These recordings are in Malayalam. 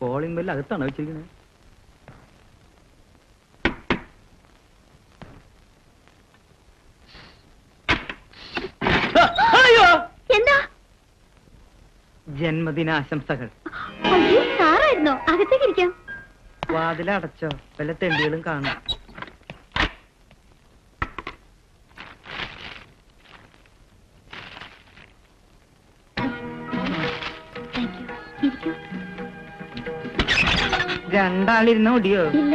കോളിംഗ് ബെല്ല് അകത്താണോ വെച്ചിരിക്കുന്നത്? എന്താ? ജന്മദിനാശംസകൾ. അയ്യോ സാറായിരുന്നോ? അകത്തേക്ക് ഇരിക്കാം. വാതിലടച്ചോ? വല്ല തെണ്ടികളും കാണും. രണ്ടാളിരുന്ന ഓടിയോ? ഇല്ല.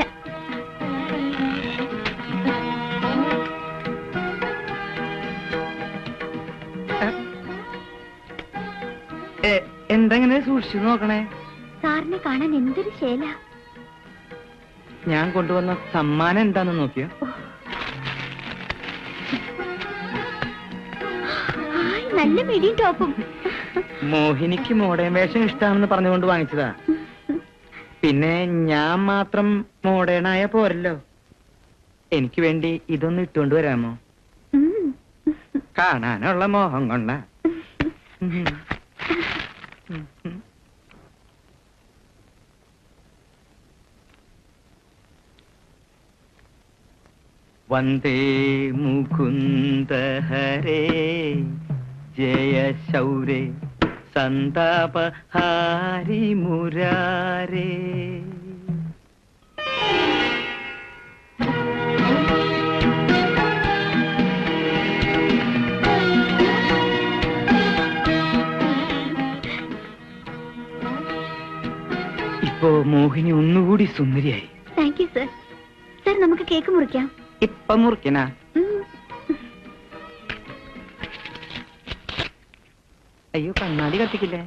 എന്തെങ്ങനെ സൂക്ഷിച്ചു നോക്കണേ? സാറിനെ കാണാൻ എന്തൊരു ശേല. ഞാൻ കൊണ്ടുവന്ന സമ്മാനം എന്താന്ന് നോക്കിയോ? നല്ല മിടിയും ടോപ്പും. മോഹിനിക്ക് മോഡേൺ വേഷം ഇഷ്ടമാണെന്ന് പറഞ്ഞുകൊണ്ട് വാങ്ങിച്ചതാ. പിന്നെ ഞാൻ മാത്രം മോഡേണായ പോരല്ലോ. എനിക്ക് വേണ്ടി ഇതൊന്ന് ഇട്ടുകൊണ്ട് വരാമോ? കാണാനുള്ള മോഹം കൊണ്ട. വന്ദേ മുകുന്ദ ഹരേ. ജയ ശൗരേ. സന്താപ ഹാരി മുരാരേ ഇപ്പോ മോഹിനി ഒന്നുകൂടി സുന്ദരിയായി. താങ്ക് യു സർ സർ നമുക്ക് കേക്ക് മുറിക്കാം. ഇപ്പൊ മുറിക്കനാ അയ്യോ കണ്ണാടി കത്തിക്കില്ലേ?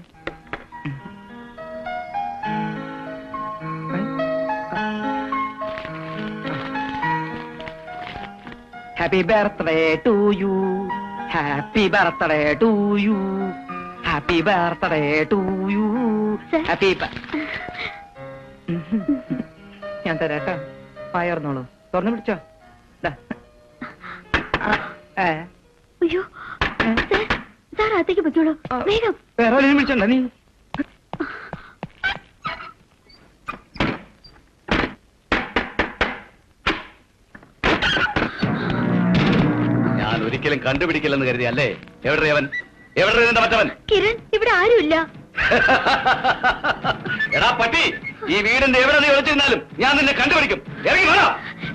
Happy birthday to you happy birthday to you happy birthday to you happy ഞാൻ തരാട്ടോ പായർന്നോളൂ തുറന്നു പിടിച്ചോ. അയ്യോ. സർ സാർ അകത്തേക്ക് പൊയ്ക്കോളൂ. വേഗം. വേറെ ആരെയും വിളിച്ചോണ്ട നീ? ഞാൻ ഒരിക്കലും കണ്ടുപിടിക്കില്ലെന്ന് കരുതി അല്ലേ? എവിടെ അവൻ? എവിടെ നിന്റെ മറ്റവൻ? കിരൺ ഇവിടെ ആരുമില്ല. എടാ പട്ടി ഈ വീടിന്റെ എവിടെ നീ ഒളിച്ചിരുന്നാലും ഞാൻ നിന്നെ കണ്ടുപിടിക്കും. ഇറങ്ങി വേണോ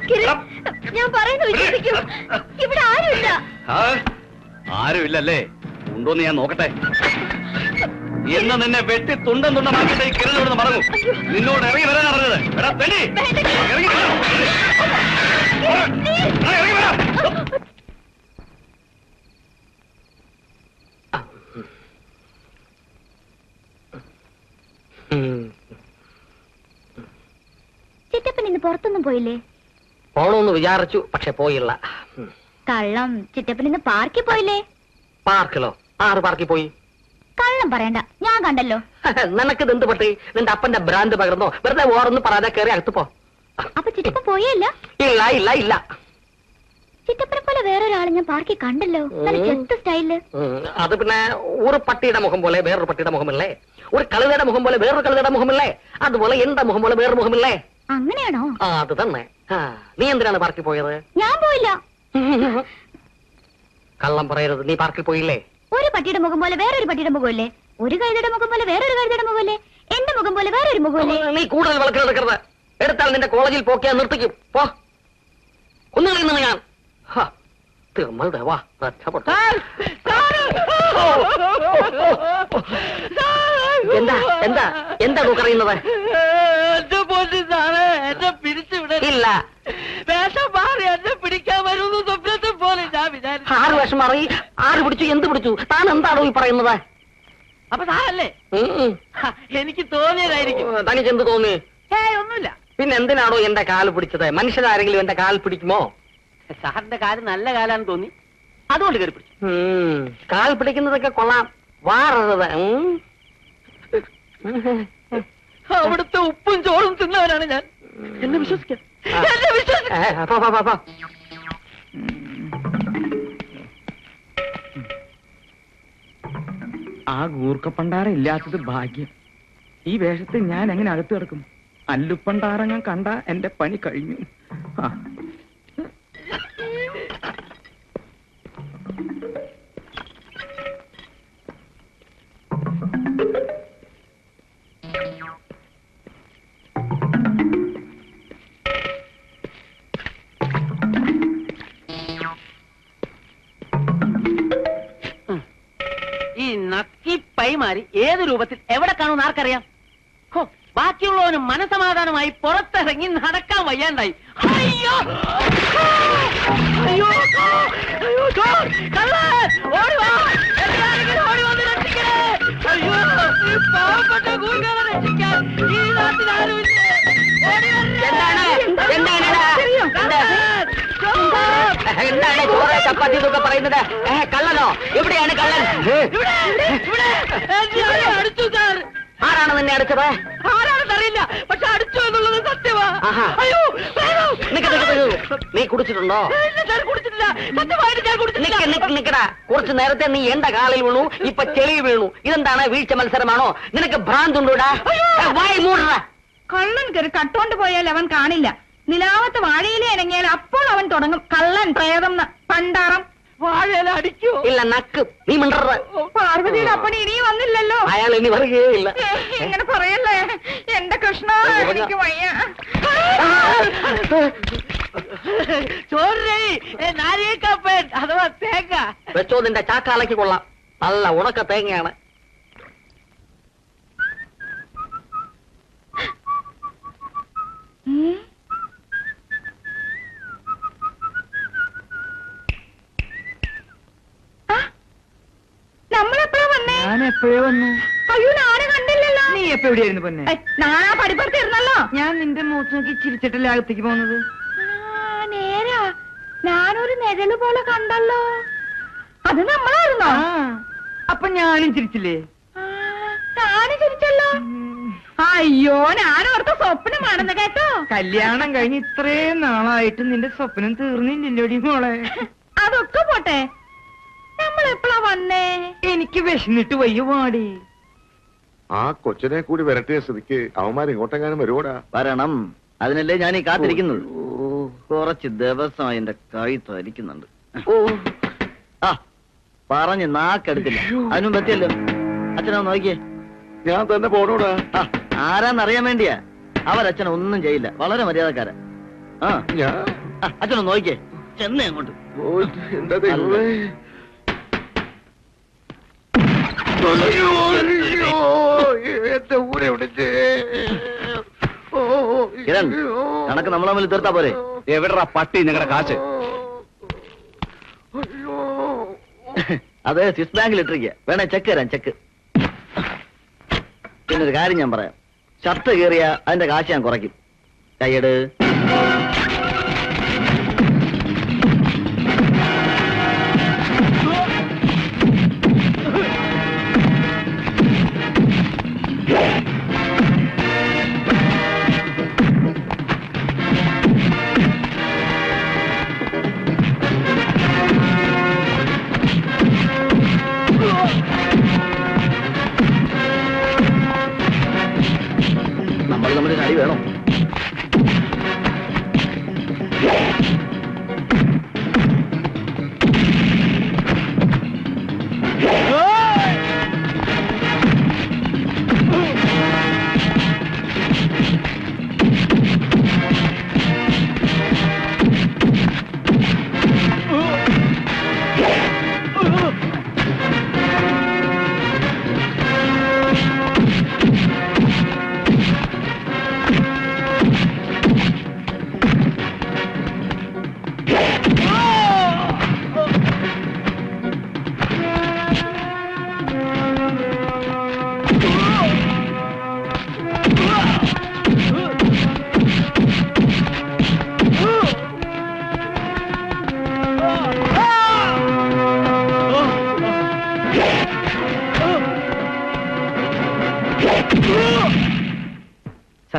കിരൺ ഞാൻ പറയുന്നു വിശ്വസിക്കൂ. ഇവിടെ ആരുമില്ല. ആരുമില്ലല്ലേ? ഉണ്ടോന്ന് ഞാൻ നോക്കട്ടെ. എന്ന് നിന്നെ വെട്ടി തുണ്ടം തുണ്ടമാക്കിട്ട് ഈ കിരണിനോട് മറങ്ങും നിന്നോട് ഇറങ്ങി വരാൻ അറിഞ്ഞത് എടാ തെളി ഇറങ്ങി. ചിറ്റപ്പൻ ഇന്ന് പുറത്തൊന്നും പോയില്ലേ? പോണോന്ന് വിചാരിച്ചു പക്ഷെ പോയില്ല. കള്ളം. ചിറ്റപ്പൻ ഇന്ന് പാർക്കിൽ പോയില്ലേ? പാർക്കിലോ? ആറ് പാർക്കിൽ പോയി. കള്ളം പറയണ്ട. ഞാൻ കണ്ടല്ലോ. നിനക്കിത് എന്ത് പറ്റി നിന്റെ അപ്പന്റെ ബ്രാൻഡ് പകർന്നോ? വെറുതെ ഓറൊന്നും പറയാതെ കയറി അകത്ത് പോ. അപ്പൊ ചിറ്റപ്പ പോയല്ല ഇല്ല ഇല്ല ഇല്ല. ചിറ്റപ്പനെ പോലെ വേറൊരാളെ ഞാൻ പാർക്കിൽ കണ്ടല്ലോ. നല്ല. ചെത്ത സ്റ്റൈലിൽ. അത് പിന്നെ ഒരു പട്ടിയുടെ മുഖം പോലെ വേറൊരു പട്ടിയുടെ മുഖമില്ലേ? ഒരു കഴുതയുടെ മുഖം പോലെ വേറൊരു കഴുതയുടെ മുഖമില്ലേ? അതുപോലെ എന്റെ മുഖം പോലെ വേറൊരു മുഖമില്ലേ? അങ്ങനെയാണോ? ആ അത് തന്നെ. നീ എന്തിനാണ് പാർക്കിൽ പോയത്? ഞാൻ പോയില്ല. കള്ളം പറയരുത്. നീ പാർക്കിൽ പോയില്ലേ? ഒരു പട്ടിയുടെ മുഖം പോലെ വേറൊരു പട്ടിയുടെ മുഖമല്ലേ? ഒരു കഴുതയുടെ മുഖം പോലെ വേറൊരു കഴുതയുടെ മുഖമല്ലേ? എന്റെ മുഖം പോലെ വേറൊരു മുഖമല്ലേ? നീ കൂടുതൽ വിളക്കെടുക്കരുത് എടുത്താൽ നിന്റെ കോളേജിൽ പോക്കിയാ നിർത്തിക്കും. പോ. ഒന്നുകളിൽ ഞാൻ. ഹാ, വാ രക്ഷപ്പെട്ടു എന്താ എന്താ എന്താ നോക്കറിയുന്നത് എന്റെ പൊന്നു സാറേ എന്നെ പിരിച്ചുവിട ഇല്ല. വേഷം മാറി എന്നെ പിടിക്കാൻ വരുന്നു ആറ് വേഷം മാറി ആറ് പിടിച്ചു എന്ത് പിടിച്ചു? താൻ എന്താണോ ഈ പറയുന്നത്? അപ്പൊ സാറല്ലേ? എനിക്ക് തോന്നിയതായിരിക്കും. തനിക്ക് എന്ത് തോന്നി? ഒന്നുമില്ല. പിന്നെ എന്തിനാണോ എന്റെ കാൽ പിടിച്ചത്? മനുഷ്യരാരെങ്കിലും എന്റെ കാൽ പിടിക്കുമോ? സാറിന്റെ കാൽ നല്ല കാലാന്ന് തോന്നി. അതുകൊണ്ട് കയറി പിടിച്ചു. ഉം, കാൽ പിടിക്കുന്നതൊക്കെ കൊള്ളാം. വാറത് അവിടുത്തെ ഉപ്പും ചോറും തിന്നവനാണ് ഞാൻ. എന്നെ വിശ്വസിക്കാം. എന്നെ വിശ്വസിക്കാം. ആ ഗൂർക്കപ്പണ്ടാറ ഇല്ലാത്തത് ഭാഗ്യം. ഈ വേഷത്തിൽ ഞാൻ എങ്ങനെ അകത്ത് കിടക്കും? ഞാൻ കണ്ട എന്റെ പണി കഴിഞ്ഞു. പൈമാരി ഏത് രൂപത്തിൽ എവിടെ കാണുമെന്ന് ആർക്കറിയാം? ബാക്കിയുള്ളവന് മനസമാധാനമായി പുറത്തിറങ്ങി നടക്കാൻ വയ്യാണ്ടായി. അയ്യോ! അയ്യോ വരണേ! എന്താണ്? എന്താണ് ചോറ് ചപ്പാത്തി എന്നൊക്കെ പറയുന്നത്? കള്ളനോ? എവിടെയാണ് കള്ളൻ? അടിച്ചു സാർ? ആരാണ് നിന്നെ അടിച്ചത്? ആരാണെന്ന് അറിയില്ല. പക്ഷെ അടിച്ചു എന്നുള്ളത് സത്യമാ. അയ്യോ. നീ കുടിച്ചിട്ടുണ്ടോ? ഇല്ല സാർ കുടിച്ചിട്ടില്ല. സത്യമായിട്ട് ഞാൻ കുടിച്ചിട്ടില്ല. നിക്ക് നിക്ക് നിക്കടാ. കുറച്ച് നേരത്തെ നീ എന്റെ കാലിൽ വീണു ഇപ്പൊ ചെളി വീണു. ഇതെന്താണ്? വീഴ്ച മത്സരമാണോ? നിനക്ക് ഭ്രാന്തുണ്ടോടാ? വായി മൂടടാ. കള്ളൻ കയറി കട്ടോണ്ട് പോയാൽ അവൻ കാണില്ല. നിലാവത്ത് വാഴയിലെ ഇറങ്ങിയാൽ അപ്പോൾ അവൻ തുടങ്ങും. കള്ളൻ പ്രേതം. പണ്ടാറം വാഴയില അടിക്കോ ഇല്ല നക്ക്. നീ മിണ്ടറ പാർവതിയുടെ അപ്പണി ഇനി വന്നില്ലല്ലോ. അയാൾ ഇനി പറയുകയില്ല ഏ, ഇങ്ങനെ പറയല്ലേ? എന്റെ കൃഷ്ണ എനിക്ക് വയ്യ. ചോറി. നാരികപ്പൻ അഥവാ തേങ്ങ. വെച്ചോ നിന്റെ ചാക്കാലയ്ക്ക് കൊള്ളാം. നല്ല ഉണക്ക തേങ്ങയാണ്. ഉം. ആ, നമ്മളെപ്പോഴാ വന്നേ ഞാൻ എപ്പോഴേ വന്നു? അയ്യോ കണ്ടില്ലല്ലോ. നീ എപ്പോ എവിടെയായിരുന്നു പൊന്നെ? ഞാൻ നിന്റെ മൂത്ത് നോക്കി ചിരിച്ചിട്ടല്ലേ അകത്തേക്ക് പോകുന്നത്? നേരാ. ഞാനൊരു നിഴൽ പോലെ കണ്ടല്ലോ. അത് നമ്മളായിരുന്നോ? അപ്പൊ ഞാനും ചിരിച്ചില്ലേ? ഞാൻ ചിരിച്ചല്ലോ. അയ്യോ ഞാനോർത്ത സ്വപ്നമാണെന്ന് കേട്ടോ. കല്യാണം കഴിഞ്ഞ് ഇത്രയും നാളായിട്ട് നിന്റെ സ്വപ്നം തീർന്നില്ലല്ലോടി മോളെ. അതൊക്കെ പോട്ടെ. നമ്മൾ എപ്പോഴാ വന്നേ? എനിക്ക് വിശന്നിട്ട് വയ്യ പാടി ആ കൊച്ചിനെ കൂടി വരട്ടിയ സ്ഥിതിക്ക് അവന്മാർ ഇങ്ങോട്ടെങ്ങാനും വരുവോടാ? വരണം. അതിനല്ലേ ഞാൻ ഈ കാത്തിരിക്കുന്നത്? കുറച്ച് ദിവസമായി എന്റെ കൈ തരിക്കുന്നുണ്ട്. ആ പറഞ്ഞ് നാക്കെടുത്തില്ല. അതിനും പറ്റിയല്ലോ. അച്ഛനാ നോക്കിയേ. ഞാൻ തന്നെ പോണോടാ. ആ ആരാന്നറിയാൻ വേണ്ടിയാ. അവരച്ഛൻ ഒന്നും ചെയ്യില്ല. വളരെ മര്യാദക്കാരൻ. ആ. അച്ഛനൊന്ന് നോക്കിയേ. ചെന്നേ അങ്ങോട്ട്. ഓ, എന്റെ ഊരെ വിളിച്ചേ കിരൺ. കണക്ക് നമ്മൾ തമ്മിൽ തീർത്താ പോരെ. എവിടെടാ പട്ടി നിങ്ങളുടെ കാശ്? അത് സ്വിസ് ബാങ്കിൽ ഇട്ടിരിക്കുക വേണേ ചെക്ക് തരാം ചെക്ക്. പിന്നെ ഒരു കാര്യം ഞാൻ പറയാം. ഷർട്ട് കീറിയ അതിന്റെ കാശ് ഞാൻ കുറയ്ക്കും. കൈയ്യട്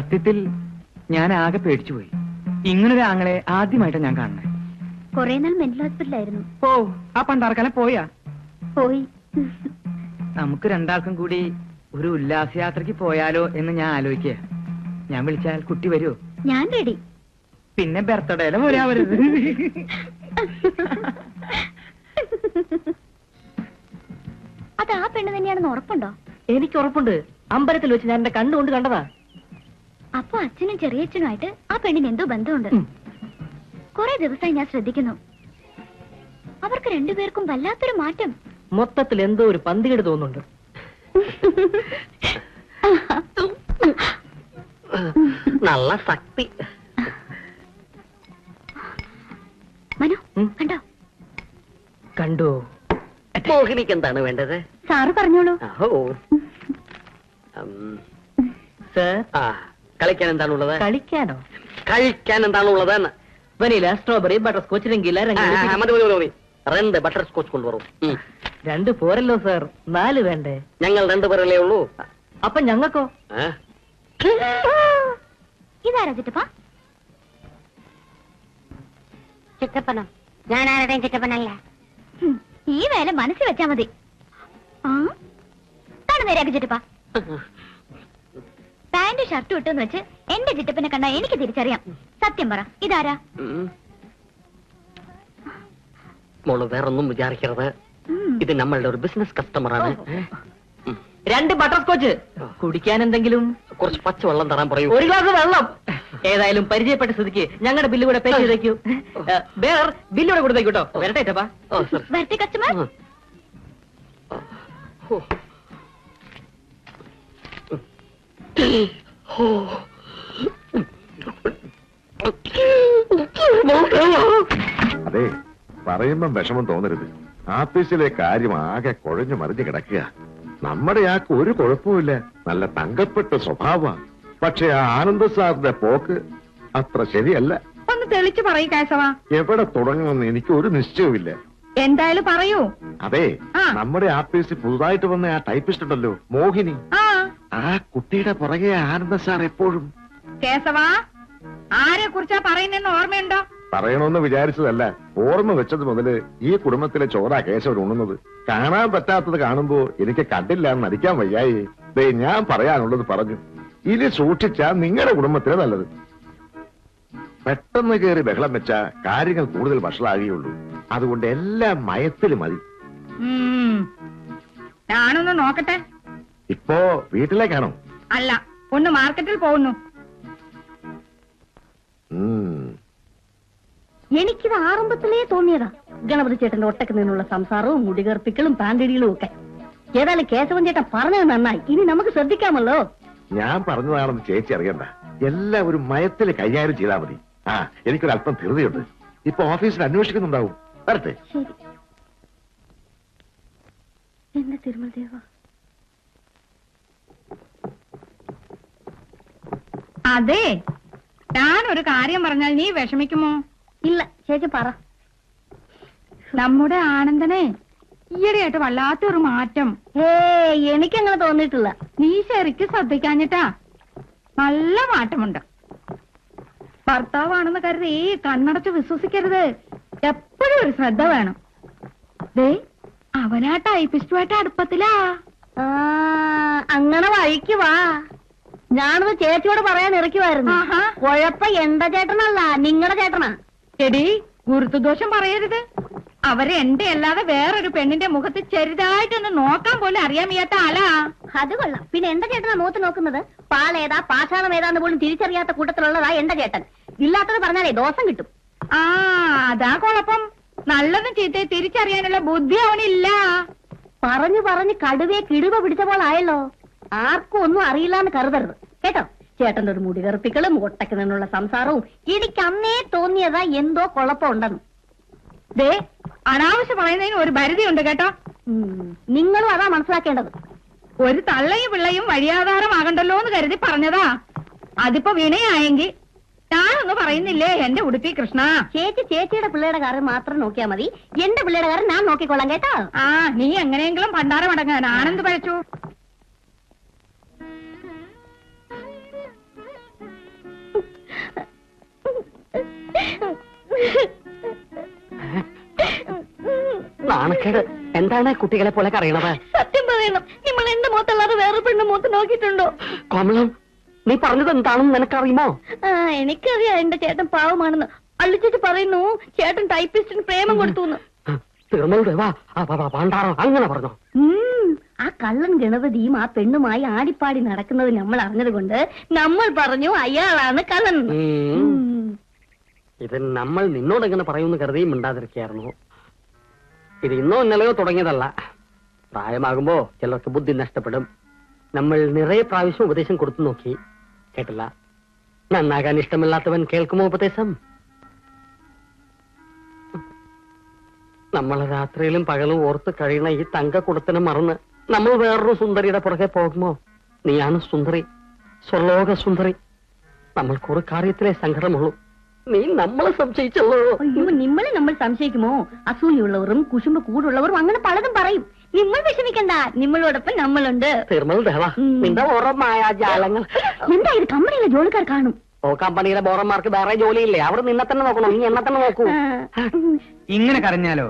സത്യത്തിൽ ഞാൻ ആകെ പേടിച്ചു പോയി. ഇങ്ങനൊരു ആങ്ങളെ ആദ്യമായിട്ടാണ് ഞാൻ കാണുന്നത് കൊറേ നാൾ മെന്റൽ ഹോസ്പിറ്റലായിരുന്നു ഓ ആ പണ്ടാർക്കാലം പോയാ. പോയി. നമുക്ക് രണ്ടാൾക്കും കൂടി ഒരു ഉല്ലാസയാത്രക്ക് പോയാലോ എന്ന് ഞാൻ ആലോചിക്കുക ഞാൻ വിളിച്ചാൽ കുട്ടി വരുമോ ഞാൻ റെഡി പിന്നെ ബർത്ത്ഡേയിലും വരാവരുത് അത് ആ പെണ്ണ് തന്നെയാണെന്ന് ഉറപ്പുണ്ടോ? എനിക്ക് ഉറപ്പുണ്ട് അമ്പലത്തിൽ വെച്ച് ഞാൻ എന്റെ കണ്ണുകൊണ്ട് കണ്ടതാ. അപ്പൊ അച്ഛനും ചെറിയച്ഛനുമായിട്ട് ആ പെണ്ണിന് എന്തോ ബന്ധമുണ്ട്. കുറെ ദിവസമായി ഞാൻ ശ്രദ്ധിക്കുന്നു. അവർക്ക് രണ്ടുപേർക്കും വല്ലാത്തൊരു മാറ്റം. മൊത്തത്തിൽ എന്തോ ഒരു പന്തികേട് തോന്നുന്നുണ്ട്. നല്ല ശക്തി. മനു കണ്ടോ? കണ്ടോ. മോഹിനിക്ക് എന്താണ് വേണ്ടത്? സാറ് പറഞ്ഞോളൂ. Sir sir? ആ. കളിക്കാൻ എന്താണുള്ളത്? കളിക്കാനോ? കഴിക്കാൻ എന്താണുള്ളത് എന്ന് vanilla strawberry butterscotch Rangeela മതി മതി മതി, രണ്ട് ബട്ടർ സ്കോച്ച് കൊണ്ടുവരും രണ്ട് പോരല്ലോ സർ നാല് വേണ്ടേ? ഞങ്ങൾ രണ്ടുപേരല്ലേ ഉള്ളൂ? അപ്പൊ ഞങ്ങൾക്കോ? ഇതാരാ ചിറ്റപ്പ? ചിറ്റപ്പനോ? ഞാൻ ആരുടെയും ചിറ്റപ്പനല്ല. ഈ വേല മനസ്സിൽ വെച്ചാ മതി. ആ? കാണു നേരെയാക്കി ചിറ്റപ്പ പാന്റ് ഷർട്ട് ഇട്ടെന്ന് വെച്ച് എന്റെ ചിറ്റപ്പനെ കണ്ടാ എനിക്ക് തിരിച്ചറിയാം. സത്യം പറ ഇതാരാ. മോൾ വേറൊന്നും വിചാരിക്കരുത്. ഇത് നമ്മളുടെ ഒരു ബിസിനസ് കസ്റ്റമറാണ് രണ്ട് ബട്ടർ സ്കോച്ച് കുടിക്കാൻ എന്തെങ്കിലും? കുറച്ച് പച്ചവെള്ളം തരാൻ പറയൂ. ഒരു ഗ്ലാസ് വെള്ളം. ഏതായാലും പരിചയപ്പെട്ട സ്ഥിതിക്ക് ഞങ്ങളുടെ ബില്ല് കൂടെ പേ ചെയ്തേക്കൂ. വേറെ ബില്ല് കൂടെ കൊടുത്തേക്കൂട്ടോ വരട്ടെ ഓ, സർ. വരട്ടെ കസ്റ്റമർ അതെ പറയുമ്പം വിഷമം തോന്നരുത്. ആഫീസിലെ കാര്യം ആകെ കുഴഞ്ഞു മറിഞ്ഞു കിടക്കുക. നമ്മുടെ ആക്ക് ഒരു കുഴപ്പമില്ല നല്ല തങ്കപ്പെട്ട സ്വഭാവ പക്ഷെ ആ ആനന്ദ സാറിന്റെ പോക്ക് അത്ര ശരിയല്ല. ഒന്ന് തെളിച്ചു പറയൂ കേശവ എവിടെ തുടങ്ങുമെന്ന് എനിക്ക് ഒരു നിശ്ചയവുമില്ല. എന്തായാലും പറയൂ. അതെ ആ. നമ്മുടെ ആഫീസിൽ പുതുതായിട്ട് വന്ന ആ ടൈപ്പിസ്റ്റ് ഉണ്ടല്ലോ മോഹിനി. ആ ആ കുട്ടിയുടെ പുറകെ ആനന്ദ സാർ എപ്പോഴും കേശവ ആരെ കുറിച്ചാ പറയുന്നെന്ന് ഓർമ്മയുണ്ടോ? പറയണമെന്ന് വിചാരിച്ചതല്ല. ഓർമ്മ വെച്ചത് മുതൽ ഈ കുടുംബത്തിലെ ചോറാ കേശവൻ ഉണ്ണുന്നത് കാണാൻ പറ്റാത്തത് കാണുമ്പോ എനിക്ക് കണ്ടില്ല എന്ന് നടിക്കാൻ വയ്യായി. ദേ ഞാൻ പറയാനുള്ളത് പറഞ്ഞു. ഇനി സൂക്ഷിച്ചാ നിങ്ങളുടെ കുടുംബത്തിലെ നല്ലത്. പെട്ടെന്ന് കയറി ബഹളം വെച്ച കാര്യങ്ങൾ കൂടുതൽ വഷളാകുകയുള്ളൂ. അതുകൊണ്ട് എല്ലാം മയത്തിൽ മതി. ഞാനൊന്ന് നോക്കട്ടെ. ഇപ്പോ വീട്ടിലേക്കാണോ? അല്ല ഒന്ന് മാർക്കറ്റിൽ പോകുന്നു. എനിക്കിത് ആരംഭത്തിലേ തോന്നിയതാ. ഗണപതി ചേട്ടന്റെ ഒട്ടക്ക് നിന്നുള്ള സംസാരവും മുടികർപ്പിക്കലും പാൻഡിടികളും ഒക്കെ. ഏതായാലും കേശവൻ ചേട്ടൻ പറഞ്ഞത് നന്നായി. ഇനി നമുക്ക് ശ്രദ്ധിക്കാമല്ലോ. ഞാൻ പറഞ്ഞതാണെന്ന് ചേച്ചി അറിയണ്ട. എല്ലാം ഒരു മയത്തിൽ കൈകാര്യം ചെയ്താൽ മതി. ആ എനിക്കൊരു അല്പം ധൃതിയുണ്ട്. ഇപ്പൊ ഓഫീസിൽ അന്വേഷിക്കുന്നുണ്ടാവും. വരട്ടെ. ശരി. എന്റെ തിരുമൽ ദേവ അതെ. ഞാൻ ഒരു കാര്യം പറഞ്ഞാൽ നീ വിഷമിക്കുമോ? ഇല്ല ചേച്ചി പറ. നമ്മുടെ ആനന്ദനെ ഈയിടെയായിട്ട് വല്ലാത്തൊരു മാറ്റം. ഏ എനിക്കങ്ങനെ തോന്നിയിട്ടില്ല. നീ ശരിക്ക് ശ്രദ്ധിക്കാഞ്ഞിട്ടാ. നല്ല മാറ്റമുണ്ട്. ഭർത്താവാണെന്ന് കരുതി കണ്ണടച്ച് വിശ്വസിക്കരുത്. എപ്പോഴും ഒരു ശ്രദ്ധ വേണം. ദേ അവനാ ടൈപ്പിസ്റ്റുമായിട്ട് അടുപ്പത്തിലാ. അങ്ങനെ വഴിക്ക് വാ. ഞാനത് ചേച്ചിയോട് പറയാൻ ഇറക്കുമായിരുന്നു കൊഴപ്പ എന്താ എന്റെ ചേട്ടനല്ല നിങ്ങളുടെ ചേട്ടനാ. എടി ഗുരുത്വദോഷം പറയരുത്. അവരെ എന്റെ അല്ലാതെ വേറൊരു പെണ്ണിന്റെ മുഖത്ത് ചെറുതായിട്ടൊന്ന് നോക്കാൻ പോലും അറിയാൻ വയ്യാത്ത ആളാ. അത് കൊള്ളാം. പിന്നെ എന്റെ ചേട്ടനാ മുഖത്ത് നോക്കുന്നത്? പാലേതാ പാഷാണം ഏതാന്ന് പോലും തിരിച്ചറിയാത്ത കൂട്ടത്തിലുള്ളതാ എന്റെ ചേട്ടൻ. ഇല്ലാത്തത് പറഞ്ഞാലേ ദോഷം കിട്ടും. ആ അതാ കുഴപ്പം. നല്ലതും ചീത്തയെ തിരിച്ചറിയാനുള്ള ബുദ്ധി അവനില്ല. പറഞ്ഞു പറഞ്ഞു കടുവയെ കിടുവ പിടിച്ച പോലായല്ലോ. ആർക്കും ഒന്നും അറിയില്ലാന്ന് കരുതരുത്. കേട്ടോ? ചേട്ടന്റെ ഒരു മുടി കറുപ്പിക്കലും നിന്നുള്ള സംസാരവും എനിക്ക് അന്നേ തോന്നിയതാ എന്തോ കുഴപ്പമുണ്ടെന്ന്. ദേ അനാവശ്യം പറയുന്നതിന് ഒരു പരിധിയുണ്ട് കേട്ടോ. നിങ്ങളും അതാ മനസ്സിലാക്കേണ്ടത്. ഒരു തള്ളയും പിള്ളയും വഴിയാധാരമാകണ്ടല്ലോ എന്ന് കരുതി പറഞ്ഞതാ. അതിപ്പോ വിനയായെങ്കിൽ ഞാനൊന്നും പറയുന്നില്ലേ എന്റെ ഉടുപ്പി കൃഷ്ണ? ചേച്ചി ചേച്ചിയുടെ പിള്ളയുടെ കാര്യം മാത്രം നോക്കിയാ മതി. എന്റെ പിള്ളയുടെ കാര്യം ഞാൻ നോക്കിക്കൊള്ളാം കേട്ടോ. ആ നീ എങ്ങനെയെങ്കിലും പണ്ടാരം അടങ്ങാൻ ആനന്ദ് പഴച്ചു? നാണക്കേട് എന്താണ് കുട്ടികളെ പോലെ കറിയണത് സത്യം പറയണം. നിങ്ങൾ എന്റെ മുഖത്തല്ലാതെ വേറെ പെണ്ണ് മുഖത്ത് നോക്കിയിട്ടുണ്ടോ? കോമളം നീ പറഞ്ഞത് എന്താണെന്ന് നിനക്കറിയുമോ? ആ എനിക്കറിയാം. എന്റെ ചേട്ടൻ പാവമാണെന്ന്. അള്ളിച്ചേച്ചി പറയുന്നു ചേട്ടൻ ടൈപ്പിസ്റ്റിന് പ്രേമം കൊടുത്തു വാ. അങ്ങനെ പറഞ്ഞോ. ആ കള്ളൻ ഗണപതിയും ആ പെണ്ണുമായി ആടിപ്പാടി നടക്കുന്നത് നമ്മൾ അറിഞ്ഞത് കൊണ്ട് നമ്മൾ പറഞ്ഞു അയാളാണ് കള്ളൻ. ഇത് നമ്മൾ നിന്നോട് എങ്ങനെ പറയുമെന്ന് കരുതിയും മിണ്ടാതിരിക്കായിരുന്നു ഇത് ഇന്നോ ഇന്നലെയോ തുടങ്ങിയതല്ല. പ്രായമാകുമ്പോ ചിലർക്ക് ബുദ്ധി നഷ്ടപ്പെടും. നമ്മൾ നിറയെ പ്രാവശ്യം ഉപദേശം കൊടുത്തു നോക്കി. കേട്ടില്ല? നന്നാകാൻ ഇഷ്ടമില്ലാത്തവൻ കേൾക്കുമോ ഉപദേശം? നമ്മൾ രാത്രിയിലും പകലും ഓർത്ത് കഴിയണ ഈ തങ്ക കുടത്തിനെ മറന്ന് നമ്മൾ വേറൊരു സുന്ദരിയുടെ പുറകെ പോകുമോ? നീയാണ് സുന്ദരി. സ്വർലോക സുന്ദരി. നമ്മൾക്കൊരു കാര്യത്തിലെ സങ്കടമുള്ളൂ. നീ നമ്മളെ സംശയിച്ചല്ലോ. അയ്യോ നിങ്ങളെ നമ്മൾ സംശയിക്കുമോ? അസൂയുള്ളവരും കുശുമ്പ് കൂടുള്ളവരും അങ്ങനെ പലതും പറയും. നിങ്ങൾ വിഷമിക്കണ്ട നിങ്ങളോടൊപ്പം നമ്മളുണ്ട്. ദേവ. നിന്റെ ഓരോ മായാജാലങ്ങൾ. എന്താ ഇത് കമ്പനിയിലെ ജോലിക്കാർ കാണും. ഓ കമ്പനിയിലെ ബോറന്മാർക്ക് വേറെ ജോലിയില്ലേ? അവർ നിന്നെ തന്നെ നോക്കണം? നീ എന്നെ തന്നെ നോക്കൂ. ഇങ്ങനെ കരഞ്ഞാലോ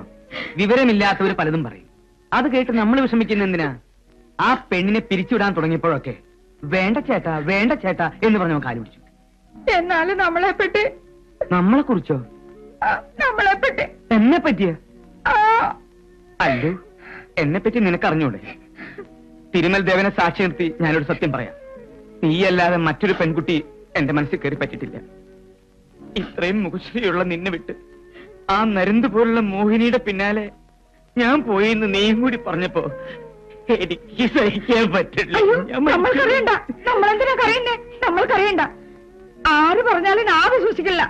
വിവരമില്ലാത്തവര് പലതും പറയും. അത് കേട്ട് നമ്മൾ വിഷമിക്കുന്ന എന്തിനാ? ആ പെണ്ണിനെ പിരിച്ചുവിടാൻ തുടങ്ങിയപ്പോഴൊക്കെ വേണ്ട ചേട്ടാ വേണ്ട ചേട്ടാ എന്ന് പറഞ്ഞവൻ കാലുപിടിച്ചു. എന്നാലും നമ്മളെ പറ്റി നമ്മളെ കുറിച്ചോ? നമ്മളെ പറ്റി. എന്നെ പറ്റിയ? ആ, അല്ലു എന്നെ പറ്റി നിനക്കറിഞ്ഞൂടെ? തിരുമൽ ദേവനെ സാക്ഷി നിർത്തി ഞാനൊരു സത്യം പറയാം. നീയല്ലാതെ മറ്റൊരു പെൺകുട്ടി എന്റെ മനസ്സിൽ കയറി പറ്റിട്ടില്ല. ഇത്രയും മുഖശ്രീയുള്ള നിന്നെ വിട്ട് ആ നരന്ത് പോലുള്ള മോഹിനിയുടെ പിന്നാലെ ഞാൻ പോയി എന്ന് നീയും കൂടി പറഞ്ഞപ്പോ എനിക്ക് സഹിക്കാൻ പറ്റില്ല. നമ്മൾക്കറിയണ്ട നമ്മളെന്തിനാ കറിയണ്ടേ നമ്മൾക്കറിയണ്ട ആര് പറഞ്ഞാലും ഞാൻ വിശ്വസിക്കില്ല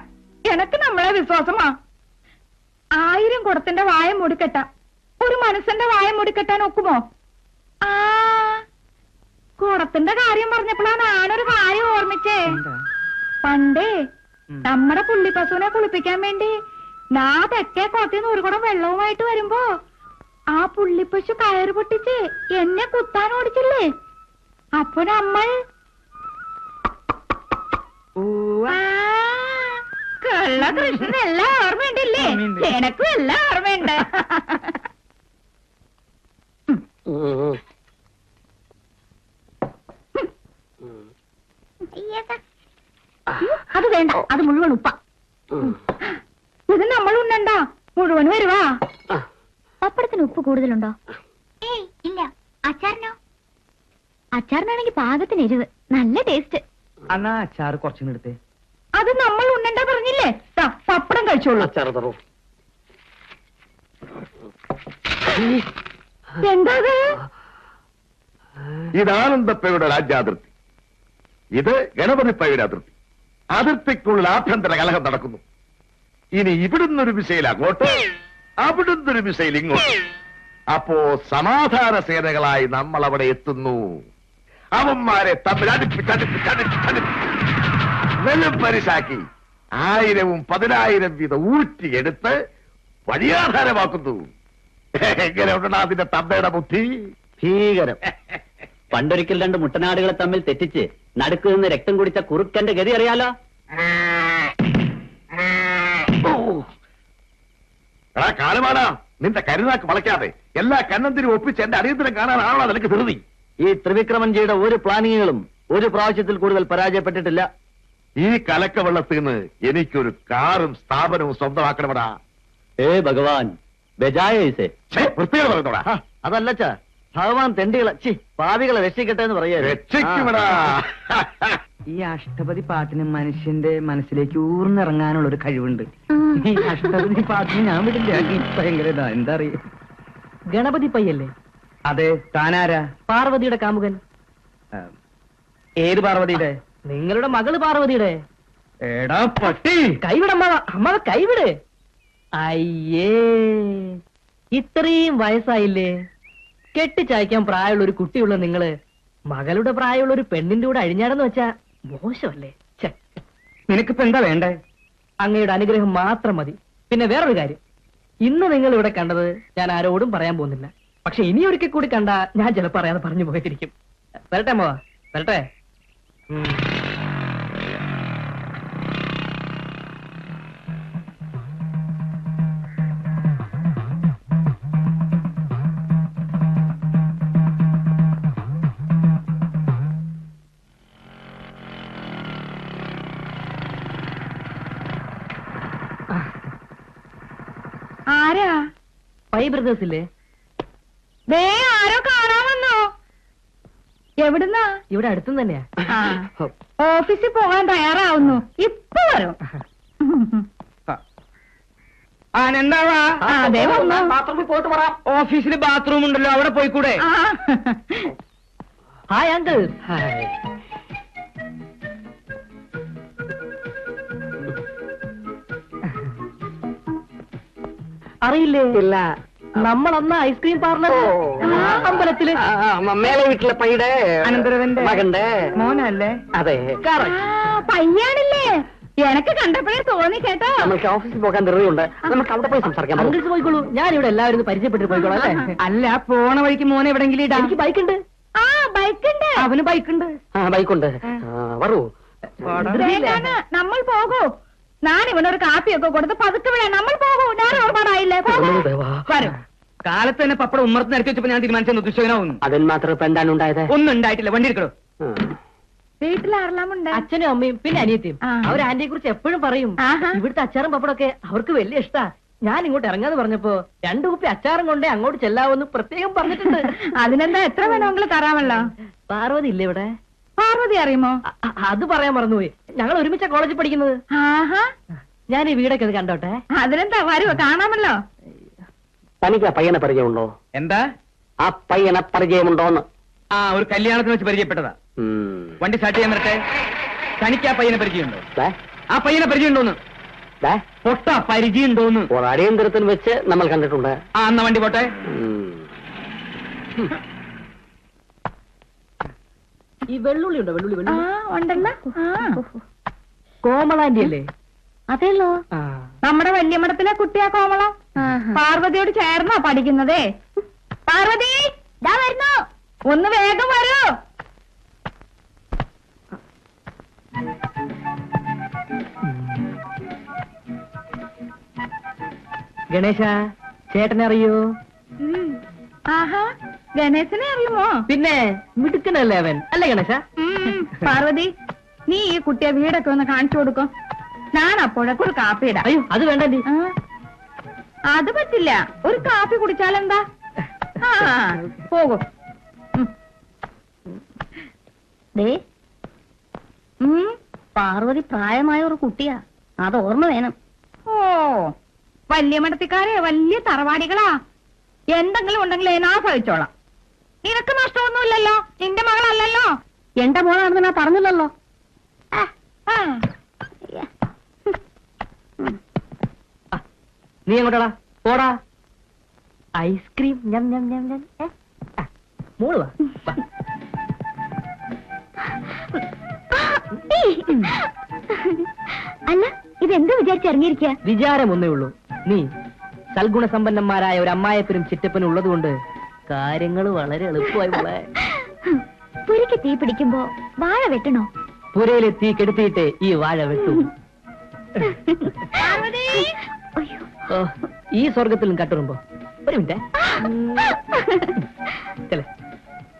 എനക്ക് നമ്മളെ വിശ്വാസമാ. ആയിരം കുടത്തിന്റെ വായ മുടിക്കട്ട ഒരു മനസ്സിന്റെ വായ മുടിക്കട്ടാൻ ഒക്കുമോ? ആ കുടത്തിന്റെ കാര്യം പറഞ്ഞപ്പോഴാണ് ആണൊരു കാര്യം ഓർമ്മിച്ചേ. പണ്ടേ. നമ്മുടെ പുള്ളിപ്പശുവിനെ കുളിപ്പിക്കാൻ വേണ്ടി നാ തെക്കേ കുളത്തിന്ന് ഒരു കുടം വെള്ളവുമായിട്ട് വരുമ്പോ ആ പുള്ളിപ്പശു കയറ് പൊട്ടിച്ച് എന്നെ കുത്താൻ ഓടിച്ചില്ലേ? അപ്പൊ നമ്മൾ. ആ, കള്ള കൃഷ്ണൻ എല്ലാം ഓർമ്മയുണ്ടല്ലേ? ഓർമ്മയുണ്ട്. എനക്കും എല്ലാം ഓർമ്മയുണ്ട്. ഉം. അത് വേണ്ട. അത് മുഴുവൻ ഉപ്പ. ഇത് നമ്മൾ ഉണ്ണണ്ട മുഴുവൻ വരുവാ. പപ്പടത്തിന് ഉപ്പ് കൂടുതലുണ്ടോ? ഏയ് ഇല്ല. അച്ചാറിനോ? അച്ചാറിനാണെങ്കിൽ പാകത്തിന് എരിവ്. നല്ല ടേസ്റ്റ്. അന്നാ അച്ചാറ് കുറച്ചും എടുത്തേ. അത് നമ്മൾ ഉണ്ണണ്ട പപ്പടം കഴിച്ചോളൂ. ചെറുതറു എന്താ ഇതാനന്ദപ്പയുടെ ഇത് ആനന്ദപ്പയുടെ രാജ്യാതിർത്തി. ഇത് ഗണപതിപ്പയുടെ അതിർത്തി. അതിർത്തിക്കുള്ളിൽ ആഭ്യന്തര കലഹം നടക്കുന്നു. ഇനി ഇവിടുന്നൊരു മിസൈൽ അങ്ങോട്ട് അവിടുന്നൊരു മിസൈൽ ഇങ്ങോട്ട്. അപ്പോ സമാധാന സേനകളായി നമ്മൾ അവിടെ എത്തുന്നു. അവന്മാരെ തമ്മിൽ അടുപ്പിച്ച് അടുപ്പിച്ച് അടുപ്പിച്ച് അടുപ്പിച്ച്. വെള്ളം പരിശാക്കി ആയിരവും പതിനായിരം വീതം ഊറ്റിയെടുത്ത് വഴിയാധാരമാക്കുന്നു. എങ്ങനെ ഉണ്ടടാ അതിന്റെ തമ്മയുടെ ബുദ്ധി? ഭീകരം. പണ്ടൊരിക്കൽ രണ്ട് മുട്ടനാടുകളെ തമ്മിൽ തെറ്റിച്ച് നടുക്ക് നിന്ന് രക്തം കുടിച്ച കുറുക്കന്റെ ഗതി അറിയാലോ? എടാ കാലമാടാ നിന്റെ കരുനാക്ക് വളയ്ക്കാതെ എല്ലാ കണ്ണന്തിനും ഒപ്പിച്ച് എന്റെ അടിയന്തരം കാണാനാണോ നിനക്ക് ധൃതി? ഈ ത്രിവിക്രമൻജിയുടെ ഒരു പ്ലാനിങ്ങുകളും ഒരു പ്രാവശ്യത്തിൽ കൂടുതൽ പരാജയപ്പെട്ടിട്ടില്ല. ഈ കലക്ക വെള്ളത്തിൽ നിന്ന് എനിക്കൊരു കാറും സ്ഥാപനവും സ്വന്തമാക്കണമെടാ. ഏ ഭഗവാൻ. ബജായേസേ പറഞ്ഞോടാ. അതല്ല ഭഗവാൻ തെണ്ടികളെ ചി പാവികളെ രക്ഷിക്കട്ടെ എന്ന് പറയാ രക്ഷിക്കുമടാ. ഈ അഷ്ടപതി പാട്ടിന് മനുഷ്യന്റെ മനസ്സിലേക്ക് ഊർന്നിറങ്ങാനുള്ള ഒരു കഴിവുണ്ട്. ഈ അഷ്ടപതി പാട്ടിന് ഞാൻ വിടില്ല. ഈ ഭയങ്കര ഇതാ എന്താ അറിയ. ഗണപതി പയ്യല്ലേ? അതെ താനാരാ? പാർവതിയുടെ കാമുകൻ. ഏത് പാർവതിയുടെ? നിങ്ങളുടെ മകൾ പാർവതിയുടെ. എടാ പട്ടി. കൈവിട അമ്മാവ അമ്മാവ കൈവിട്. അയ്യേ ഇത്രയും വയസ്സായില്ലേ? കെട്ടിച്ചായ്ക്കാൻ പ്രായമുള്ള ഒരു കുട്ടിയുള്ള നിങ്ങൾ മകളുടെ പ്രായമുള്ള ഒരു പെണ്ണിന്റെ കൂടെ അഴിഞ്ഞാടെന്ന് വെച്ചാ മോശമല്ലേ? നിനക്ക് നിനക്കിപ്പോ എന്താ വേണ്ടേ? അങ്ങയുടെ അനുഗ്രഹം മാത്രം മതി. പിന്നെ വേറൊരു കാര്യം. ഇന്ന് നിങ്ങൾ ഇവിടെ കണ്ടത് ഞാൻ ആരോടും പറയാൻ പോകുന്നില്ല. പക്ഷെ ഇനി ഒരിക്കൽ കൂടി കണ്ട ഞാൻ ചിലപ്പോ അറിയാതെ പറഞ്ഞു പോയിരിക്കും. വരട്ടെ അമ്മ വരട്ടെ. പൈ ബ്രദേഴ്സ് ഇല്ലേ? ദേ ആരോ കാണാൻ വന്നോ? എവിടുന്നാ? ഇവിടെ അടുത്തും തന്നെയാ. ഓഫീസിൽ പോകാൻ തയ്യാറാവുന്നു. ഇപ്പൊ വരും. ബാത്റൂമിൽ പോയിട്ട് പറയാം ഓഫീസിൽ ബാത്റൂം ഉണ്ടല്ലോ അവിടെ പോയിക്കൂടെ. Hi uncle. അറിയില്ലേ? ഇല്ല. നമ്മൾ അന്ന് ഐസ്ക്രീം പാർലർ അമ്പലത്തിൽ. മേലെ വീട്ടിലെ പൈയുടെ അനന്തരവന്റെ മകന്റെ മോനല്ലേ? അതെ പയ്യാണില്ലേ? എനക്ക് കണ്ടപ്പോഴേ തോന്നി കേട്ടോ. നമുക്ക് ഓഫീസിൽ പോകാൻ ധൃതിയുണ്ട്. നമുക്ക് അവിടെ പോയി സംസാരിക്കാം. അങ്കിൾസ് പോയിക്കോളൂ. ഞാൻ ഇവിടെ എല്ലാവരും പരിചയപ്പെട്ട് പോയിക്കോളാം അല്ലേ? അല്ല പോണ വഴിക്ക് മോനെ എവിടെങ്കിലും ഇടാ. എനിക്ക് ബൈക്ക് ഉണ്ട് ആ ബൈക്ക് ഉണ്ട് അവന് ബൈക്ക് ഉണ്ട് ആ ബൈക്ക് ഉണ്ട് വരൂ. നമ്മൾ പോകൂ. ഞാൻ ഇവനൊരു കാപ്പിയൊക്കെ കൊടുത്ത് പതുക്കെ വേണം നമ്മൾ പോകൂ. ഞാൻ ഓർമ്മടായില്ലേ ഓ, ദേവാ. വരും. കാലത്ത് തന്നെ പപ്പടം ഉമ്മർത്ത് നിരത്തി വെച്ചപ്പോ ഞാൻ തീരുമാനിച്ചെന്ന് ദുശ്ശകനാവുന്നു അതിന് മാത്രം ഇപ്പൊ എന്താണ് ഉണ്ടായത്? ഒന്നും ഉണ്ടായിട്ടില്ല. വണ്ടി എടുക്കണോ ഉണ്ട്? അച്ഛനും അമ്മയും പിന്നെ അനിയത്തിയും. ആ. അവർ ആന്റിയെ കുറിച്ച് എപ്പോഴും പറയും. ഇവിടുത്തെ അച്ചാറും പപ്പടമൊക്കെ അവർക്ക് വലിയ ഇഷ്ടാ. ഞാൻ ഇങ്ങോട്ട് ഇറങ്ങാന്ന് പറഞ്ഞപ്പോ രണ്ടു കുപ്പി അച്ചാറും കൊണ്ടേ അങ്ങോട്ട് ചെല്ലാവെന്ന് പ്രത്യേകം പറഞ്ഞിട്ടുണ്ട്. അതിനെന്താ എത്ര വേണമെങ്കിലും തരാമല്ലോ. പാർവതി ഇല്ലേ ഇവിടെ? പാർവതി അറിയുമോ? അത് പറയാൻ മറന്നുപോയി. ഞങ്ങൾ ഒരുമിച്ച കോളേജിൽ പഠിക്കുന്നത്. ആഹാ. ഞാൻ ഈ വീടൊക്കെ ഒന്ന് കണ്ടോട്ടെ. അതിനെന്താ വരുവോ? കാണാമല്ലോ. തനിക്ക് ആ പയ്യനെ പരിചയമുണ്ടോ? എന്താ? ആ പയ്യനെ പരിചയമുണ്ടോന്ന്. ആ ഒരു കല്യാണത്തിന് വെച്ച് പരിചയപ്പെട്ടതാ. വണ്ടി സ്റ്റാർട്ട് ചെയ്യാൻ വരട്ടെ. തനിക്ക് ആ പയ്യനെ പരിചയമുണ്ടോ? ആ പയ്യനെ പരിചയമുണ്ടോന്ന്? ദേ, പൊട്ട പരിചയമുണ്ടോന്ന്? ഒരു അടിയന്തരത്തിന് വെച്ച് നമ്മൾ കണ്ടിട്ടുണ്ട്. ആ എന്നാ വണ്ടി പോട്ടെ. ഈ വെള്ളുള്ളി ഉണ്ടോ? വെള്ളുള്ളി വെള്ളുള്ളി. ഉണ്ടല്ലോ. കോമളാന്റി അല്ലേ അതെല്ലോ. ആ. നമ്മുടെ വല്യമ്മടത്തിലെ കുട്ടിയാ കോമള. പാർവതിയോട് ചേർന്നാ പഠിക്കുന്നതേ. പാർവതി ദാ വരുന്നു. ഒന്ന് വേഗം വരൂ. ഗണേശ ചേട്ടനെ അറിയോ? ആഹാ. ഗണേശനെ അറിയുമോ? പിന്നെ മിടുക്കനല്ലേ അവൻ? അല്ലേ ഗണേശ? പാർവതി നീ ഈ കുട്ടിയെ വീടൊക്കെ ഒന്ന് കാണിച്ചു കൊടുക്കോ. ഞാൻ അപ്പോഴൊക്കെ ഒരു കാപ്പി ഇടാം. അയ്യോ അത് വേണ്ട. ആ. അത് പറ്റില്ല. ഒരു കാപ്പി കുടിച്ചാലെന്താ? ആ പോകും. ദേ. പാർവതി പ്രായമായ ഒരു കുട്ടിയാ. അത് ഓർമ്മ വേണം. ഓ വലിയ മടത്തിക്കാരെ വലിയ തറവാടികളാ. എന്തെങ്കിലും ഉണ്ടെങ്കിൽ ഞാൻ സഹിച്ചോളാം. നിനക്ക് നഷ്ടമൊന്നുമില്ലല്ലോ. നിന്റെ മകളല്ലല്ലോ. എന്റെ മോളാണെന്ന് ഞാൻ പറഞ്ഞില്ലല്ലോ. നീ എങ്ങോട്ടാടാ? പോടാ. ഐസ്ക്രീം ഞം ഞം ഞം ഞം. മോൾ. അല്ല ഇതെന്ത് വിചാരിച്ചിറങ്ങിയിരിക്കുക വിചാരം ഒന്നേ ഉള്ളൂ. നീ സൽഗുണസമ്പന്നന്മാരായ ഒരു അമ്മായപ്പനും ചിറ്റപ്പനും ഉള്ളതുകൊണ്ട് കാര്യങ്ങൾ വളരെ എളുപ്പമായി മോളെ. പുരയ്ക്ക് തീ പിടിക്കുമ്പോ വാഴ വെട്ടണോ? പുരയിലെ തീ കെടുത്തിയിട്ട് ഈ വാഴ വെട്ടു. അയ്യോ. ഓ, ഈ സ്വർഗത്തിലും കട്ടുറുമ്പോ. ഒരു മിനിറ്റ്. ചെലേ